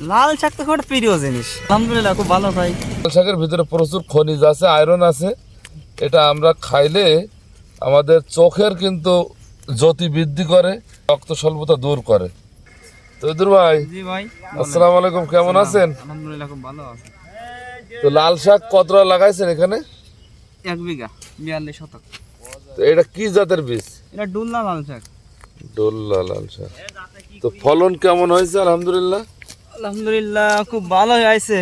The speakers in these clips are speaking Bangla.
লাল শাক তো খুব প্রিয় জিনিস। আলহামদুলিল্লাহ খুব ভালো ভাই। লাল শাকের ভিতরে প্রচুর খনিজ আছে আয়রন আছে। এটা আমরা খাইলে আমাদের চোখের কিন্তু জ্যোতি বৃদ্ধি করে রক্ত স্বল্পতা দূর করে। তো ইদুর ভাই জি ভাই আসসালামু আলাইকুম কেমন আছেন? আলহামদুলিল্লাহ খুব ভালো আছে। তো লাল শাক কতটা লাগাইছেন এখানে? এক বিঘা বিয়াল্লিশ শতক। তো এটা কি জাতের বীজ? এটা ডুলনা লাল শাক। ডোল্লা লাল শাক। তো ফলন কেমন হয়েছে আলহামদুলিল্লাহ? আলহামদুলিল্লাহ খুব ভালো হয়েছে।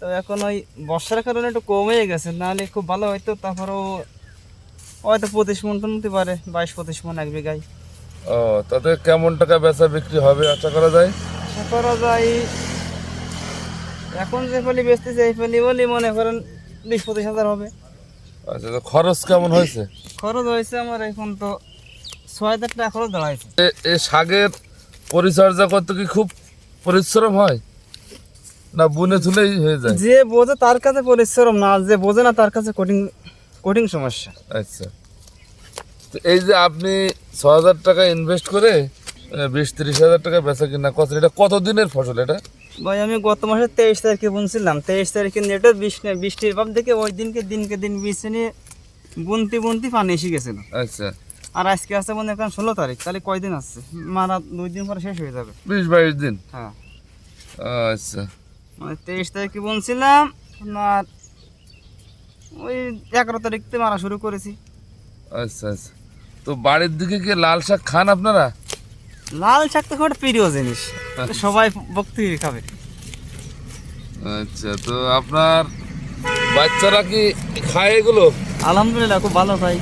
তো এখন ওই বর্ষার কারণে একটু কমে গেছে নাহলে খুব ভালো হয়তো তারপরেও হয়তো পঁচিশ মন টন হতে পারে বাইশ পঁচিশ মন এক বিঘায়। ও তাতে কেমন টাকা বেচা বিক্রি হবে আশা করা যায়? আশা করা যায় এখন যে ফলি বেচতেছে এই ফলি বলি মনে করেন বিশ পঁচিশ হাজার হবে। আচ্ছা তো খরচ কেমন হয়েছে? খরচ হয়েছে আমার এখন তো ছয় হাজার টাকা খরচ দাঁড়াইছে এ- এ শাকের পরিচর্যা করতে কি খুব পরিশ্রম হয়? না বুনে তুলেই হয়ে যায়? যে বোঝে তার কাছে পরিশ্রম না যে বোঝে না তার কাছে কঠিন কঠিন সমস্যা। আচ্ছা। তো এই যে আপনি ছ হাজার টাকা ইনভেস্ট করে বিশ তিরিশ হাজার টাকা বেচা কিনা কত এটা কত দিনের ফসল এটা? ভাই আমি গত মাসের তেইশ তারিখে বুনছিলাম। তেইশ তারিখে নেটে বৃষ্টি বৃষ্টির ভাব দেখে ওই দিনকে দিনকে দিন বৃষ্টি নিয়ে বুনতি বুনতি পানি এসে গেছিল। আচ্ছা। আর আজকে আছে মনে করেন ষোলো তারিখ তাহলে কয়দিন আসছে মারা দুই দিন পরে শেষ হয়ে যাবে। বিশ বাইশ দিন? হ্যাঁ। আচ্ছা। মানে তেইশ তারিখে বলছিলাম আপনার ওই এগারো তারিখ তারিখতে মারা শুরু করেছি। আচ্ছা আচ্ছা। তো বাড়ির দিকে কি লাল শাক খান আপনারা? লাল শাক তো খুব একটা প্রিয় জিনিস। সবাই ভক্তি খাবে। আচ্ছা তো আপনার বাচ্চারা কি খায় এগুলো? আলহামদুলিল্লাহ খুব ভালো ভাই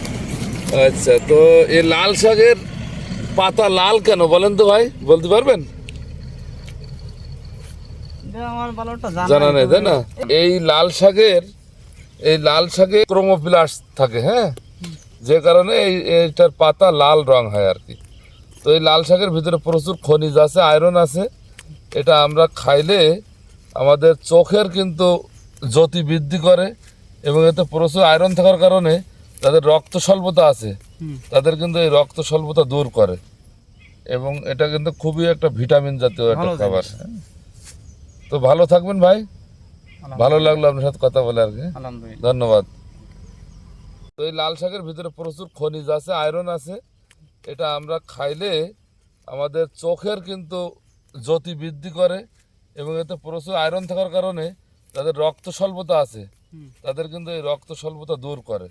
আচ্ছা তো এই লাল শাকের পাতা লাল কেন বলেন তো ভাই? বলতে পারবেন? জানা নেই তাই না? এই লাল শাকের এই লাল শাকে ক্রোমোপ্লাস থাকে হ্যাঁ? যে কারণে এই এইটার পাতা লাল রং হয় আর কি। তো এই লাল শাকের ভিতরে প্রচুর খনিজ আছে আয়রন আছে। এটা আমরা খাইলে আমাদের চোখের কিন্তু জ্যোতি বৃদ্ধি করে এবং এতে প্রচুর আয়রন থাকার কারণে তাদের রক্ত স্বল্পতা আছে। হুম। তাদের কিন্তু এই রক্ত স্বল্পতা দূর করে। এবং এটা কিন্তু খুবই একটা ভিটামিন জাতীয় একটা খাবার। হ্যাঁ। তো ভালো থাকবেন ভাই। ভালো লাগল আপনার সাথে কথা বলে আর কি। ধন্যবাদ। তো এই লাল শাকের ভিতরে প্রচুর খনিজ আছে আয়রন আছে। এটা আমরা খাইলে আমাদের চোখের কিন্তু জ্যোতি বৃদ্ধি করে এবং এতে প্রচুর আয়রন থাকার কারণে তাদের রক্ত স্বল্পতা আছে। তাদের কিন্তু এই রক্ত স্বল্পতা দূর করে।